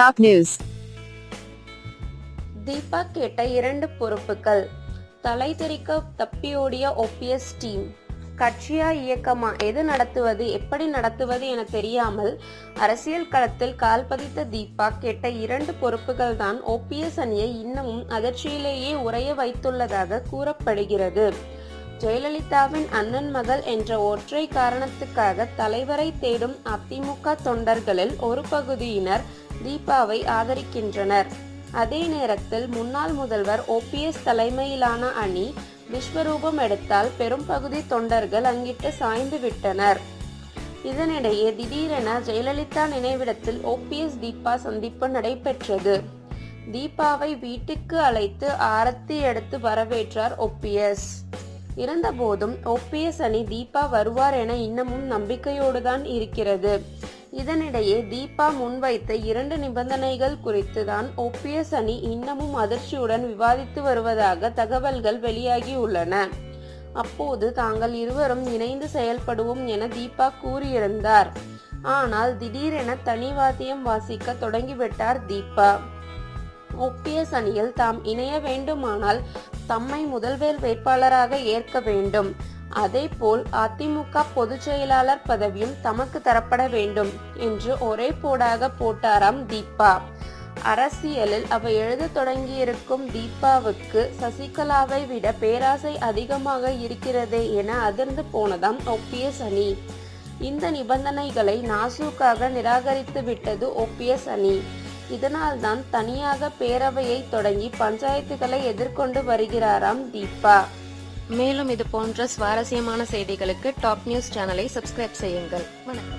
Top news Deepak கேட்ட இரண்டு பொறுப்புகள். தலை தெறிக்க தப்பியோடிய ஓபிஎஸ் டீம் கட்சியா இயக்கமா? எது நடத்துவது? எப்படி நடத்துவது என தெரியாமல் அரசியல் களத்தில் கால் பதித்த தீபா கேட்ட இரண்டு பொறுப்புகள் தான் ஓபிஎஸ் அணியை இன்னமும் அதிர்ச்சியிலேயே உறைய வைத்துள்ளதாக கூறப்படுகிறது. ஜெயலலிதாவின் அண்ணன் மகள் என்ற ஒற்றை காரணத்துக்காக தலைவரை தேடும் அதிமுக தொண்டர்களில் ஒரு பகுதியினர் தீபாவை ஆதரிக்கின்றனர். அதே நேரத்தில் முன்னாள் முதல்வர் ஓபிஎஸ் தலைமையிலான அணி விஸ்வரூபம் எடுத்தால் பெரும் பகுதி தொண்டர்கள் அங்கிட்டு சாய்ந்து விட்டனர். இதனிடையே திடீரென ஜெயலலிதா நினைவிடத்தில் ஓபிஎஸ் தீபா சந்திப்பு நடைபெற்றது. தீபாவை வீட்டுக்கு அழைத்து ஆரத்தி எடுத்து வரவேற்றார் ஓபிஎஸ் இருந்தபோதும் ஓபிஎஸ் அணி தீபா வருவார் என இன்னமும் நம்பிக்கையோடு தான் இருக்கிறது. இதனிடையே தீபா முன்வைத்த இரண்டு நிபந்தனைகள் குறித்து தான் ஓபிஎஸ் அணி இன்னமும் அதிர்ச்சியுடன் விவாதித்து வருவதாக தகவல்கள் வெளியாகியுள்ளன. அப்போது தாங்கள் இருவரும் இணைந்து செயல்படுவோம் என தீபா கூறியிருந்தார். ஆனால் திடீரென தனி வாத்தியம் வாசிக்க தொடங்கிவிட்டார் தீபா. ஓபிஎஸ் அணியில் தாம் இணைய வேண்டுமானால் தம்மை முதல்வர் வேட்பாளராக ஏற்க வேண்டும். அதேபோல் அதிமுக பொதுச் செயலாளர் பதவியும் தமக்கு தரப்பட வேண்டும் என்று ஒரே போடாக போட்டாராம் தீபா. அரசியலில் அவ எழுத தொடங்கியிருக்கும் தீபாவுக்கு சசிகலாவை விட பேராசை அதிகமாக இருக்கிறதே என அதிர்ந்து போனதாம் ஓபிஎஸ் அணி. இந்த நிபந்தனைகளை நாசூக்காக நிராகரித்து விட்டது ஓபிஎஸ் அணி. இதனால்தான் தனியாக பேரவையை தொடங்கி பஞ்சாயத்துகளை எதிர்கொண்டு வருகிறாராம் தீபா. மேலும் இது போன்ற சுவாரஸ்யமான செய்திகளுக்கு டாப் நியூஸ் சேனலை சப்ஸ்கிரைப் செய்யுங்கள். வணக்கம்.